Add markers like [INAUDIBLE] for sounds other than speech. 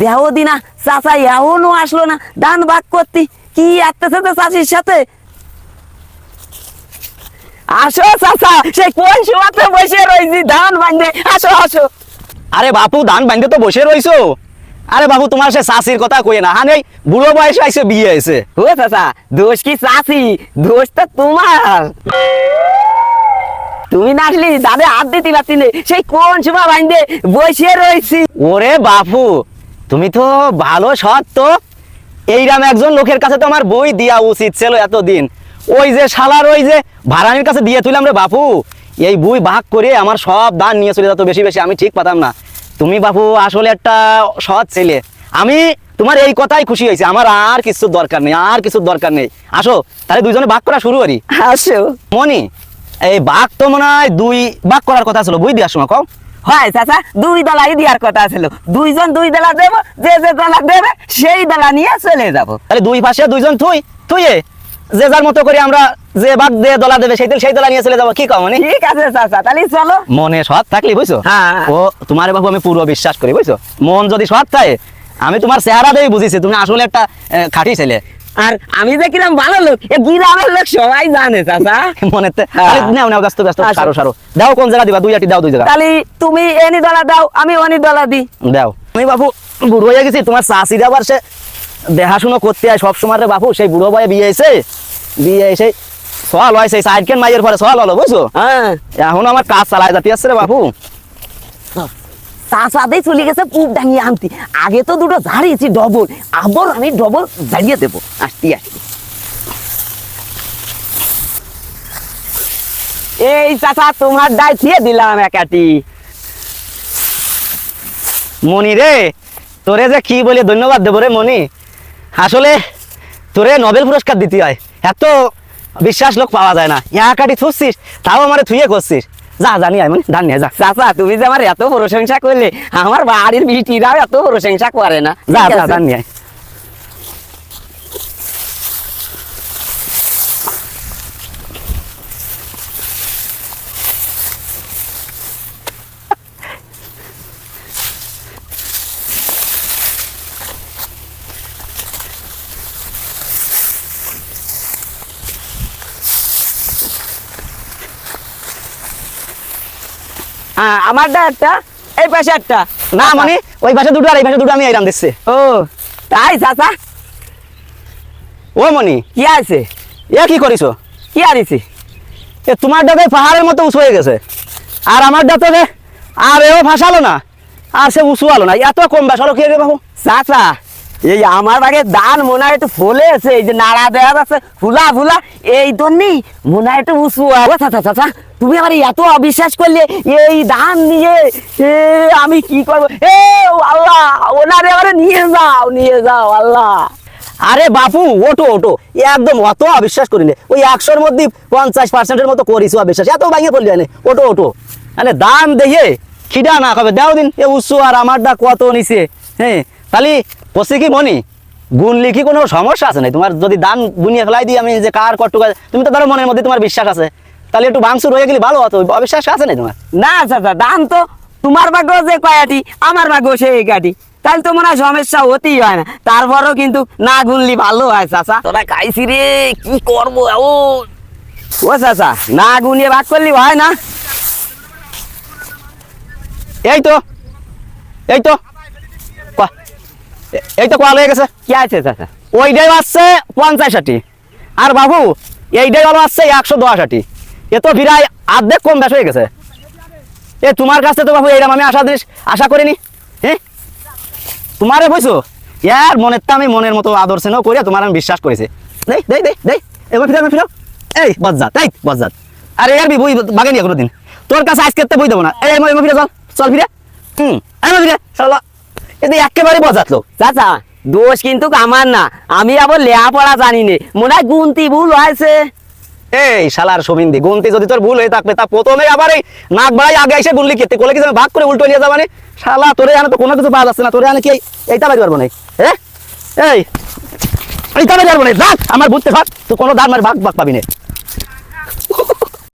দেহ দিনা চাচা এখনও আসলো না ধান ভাগ করতি। কি আসতেছে তো চাষির সাথে? আসো চাচা সেই কোন সময়তে বসে রয়েছি ধান বান্ধে আসো আসো। আরে বাপু ধান বাঁধতে তো বসে রইছো? আরে বাবু তোমার সে শাশির কথা কই না। হানে বুড়ো বয়সে আইসে বিয়ে হয়েছে। ও চাচা দোষ কি চাষি দোষ তো তোমার। তুমি না আসলি দাদা হাত দিতে পারছি সেই কোন সময় বান্ধে বসে রয়েছি। ওরে বাপু তুমি তো ভালো সৎ তো। এইরাম একজন লোকের কাছে তো আমার বই দেওয়া উচিত ছিল এতদিন। ওই যে শালার ওই যে ভাড়ানির কাছে দিয়ে তুইলাম রে বাপু। এই বই ভাগ করে আমার সব দান নিয়ে চলে যেত বেশি বেশি আমি ঠিক পাতাম না। তুমি বাপু আসলে একটা সৎ ছেলে। আমি তোমার এই কথাই খুশি হয়েছে। আমার আর কিছু দরকার নেই আর কিছু দরকার নেই। আসো তাহলে দুইজনে ভাগ করা শুরু করি। আসো। মনি এই বাঘ তো মনে হয় দুই ভাগ করার কথা ছিল। বই দেওয়ার সময় কও। হয় চাচা দুই দলাই দেওয়ার কথা ছিল দুইজন দুই দলা দেব যে যে দলা দেবে সেই দলা নিয়ে চলে যাব। তাহলে দুই পাশে দুইজন তুই এ, যে যার মতো করে আমরা যে বাদ দিয়ে দলা দেবে সেই দিন সেই দলা নিয়ে চলে যাব। কি কও মানে? ঠিক আছে চাচা তাহলে চলো। মনে সৎ থাকলি বুঝছ? হ্যাঁ। ও তোমার বাবু আমি পুরো বিশ্বাস করি বুঝছ? মন যদি সৎ থাকে আমি তোমার চেহারা দিয়ে বুঝেছি তুমি আসলে একটা খাঁটি ছেলে। আর আমি যে কিরাম ভালো লোক এ গ্রামের লোক সবাই জানে চাচা। [LAUGHS] মনে হ্যাঁ। নাও নাও ব্যস্ত ব্যস্ত সারো সারো। দাও কোন জায়গা দিবা দুই আটি দাও দুই জায়গা। তাহলে তুমি এনি দলা দাও আমি অনি দলা দি দাও। আমি বাবু বুড়ো হয়ে গেছি তোমার চাষিরা আবার সে দেখাশুনো করতে হয় সবসময় রে বাবু সেই বুড়ো বয়ে বিয়ে এসে বিয়ে এসে সল হয় সেই সাইড কেন মাইয়ের পরে সল হলো বুঝছ? হ্যাঁ। এখন আমার কাজ চালায় যাতে আসছে রে বাবু। চাচাতেই চলে গেছে পুপ ডাঙিয়ে আনতি। আগে তো দুটো ঝাড়িয়েছি ডবল, আবার আমি ডবল দেবো। আসতি আসতি। এই চাচা, তোমার ডাই দিয়ে দিলাম একাটি। মনি রে, তোরে যে কি বলে ধন্যবাদ দেবো রে মনি আসলে তোরে নোবেল পুরস্কার দিতে হয়। এত বিশ্বাস লোক পাওয়া যায় না। ইয়া কাটি থুসছিস, তাও আমারে থুয়ে করছিস। যা জানি মানে মনি ধান নিয়ে যা। চাচা তুমি যে আমার এত প্রশংসা করলে আমার বাড়ির বিটিরাও এত প্রশংসা করে না। যা যা ধান নিয়ে আমারটা একটা এই পাশে একটা। না মানে ওই পাশে দুটো আর এই পাশে দুটো আমি এরাম দিচ্ছে। ও। তাই চাচা? ও মনি কি আছে? এ কি করিস কি আনিছি এ তোমার ডাকে পাহাড়ের মতো উঁচু হয়ে গেছে। আর আমার রে আর এও ভাসালো না আর সে উঁচু আলো না। এত কম বাসালো কে রে বাবু? চাচা এই আমার বাগে দান মনে হয় একটু ফুলে আছে এই যে নাড়া দেওয়া যাচ্ছে, ফুলা ফুলা, এই জন্যই মনে হয় একটু উঁচু চাচা তুমি আমার এত অবিশ্বাস করলে, এই দান নিয়ে আমি কি করব? এ আল্লাহ, ওনারে এবারে নিয়ে যাও নিয়ে যাও, আল্লাহ। আরে বাপু ওটো ওটো একদম অত অবিশ্বাস করিলে ওই একশোর মধ্যে পঞ্চাশ পার্সেন্টের মতো করিস অবিশ্বাস। এত ভাঙে পড়লি আনে ওটো ওটো মানে দাম দেখে খিদা না খাবে। দাও দিন। এ উৎসু আর আমার দা কত নিছে? হ্যাঁ? তাহলে কষি কি মনি গুনলি কি কোনো সমস্যা আছে না তোমার যদি দান গুনিয়ে ফেলাই দিই আমি যে কার কটুক তুমি তো ধরো মনের মধ্যে তোমার বিশ্বাস আছে। তাহলে একটু ভাঙচুর হয়ে গেলে ভালো হতো অবিশ্বাস আছে না তোমার? না চাচা দান তো তোমার ভাগ্য যে কয়াটি আমার ভাগ্য সেই কাটি তাহলে তো মনে হয় সমস্যা হতেই হয় না। তারপরও কিন্তু না গুনলি ভালো হয় চাচা। তোরা খাইছি রে কি করব ও ও চাচা না গুনিয়ে ভাগ করলি হয় না। এই তো এই তো এই তো কোয়া হয়ে গেছে। কি আছে চাচা? ওইটাই আসছে পঞ্চাশ আটি। আর বাবু এইটাই হলো আসছে একশো দশ আটি। এ তো ভিড়াই অর্ধেক কম বেশ হয়ে গেছে। এ তোমার কাছে তো বাবু এইরকম আমি আশা জিনিস আশা করিনি। হ্যাঁ তোমারে বুঝছ? ইয়ার মনের তো আমি মনের মতো আদর স্নেহ করে তোমার আমি বিশ্বাস করেছি। দেই দেই দেই দেই। এবার ফিরে ফিরো এই বজ্জাত তাই বজ্জাত। আরে এর বি বই বাগে নিয়ে কোনোদিন। তোর কাছে আজকে বই দেবো না। এই ফিরে চল। চল ফিরে হুম ফিরে চল। এদি একেবারে বজাত লোক। চাচা, দোষ কিন্তু আমার না। আমি আবার লেখাপড়া জানি নে। মনে হয় গুনতি ভুল হয়েছে। এই শালার সমিন্দি গুনতি যদি তোর ভুল হয়ে থাকবে, তা প্রথমে আবার এই নাক বাড়াই আগে এসে গুনলি খেতে কোলে কিছু ভাগ করে উল্টো নিয়ে যাবা মানে শালা, তোরে আনে তো কোনো কিছু পাওয়া যাচ্ছে না। তোরে আনে কি এইটা বাড়ি পারব না? হ্যাঁ এই এইটা বাড়ি পারব না? দাঁত আমার বুঝতে ভাগ। তুই কোনো দাঁত মার ভাগ ভাগ পাবি না।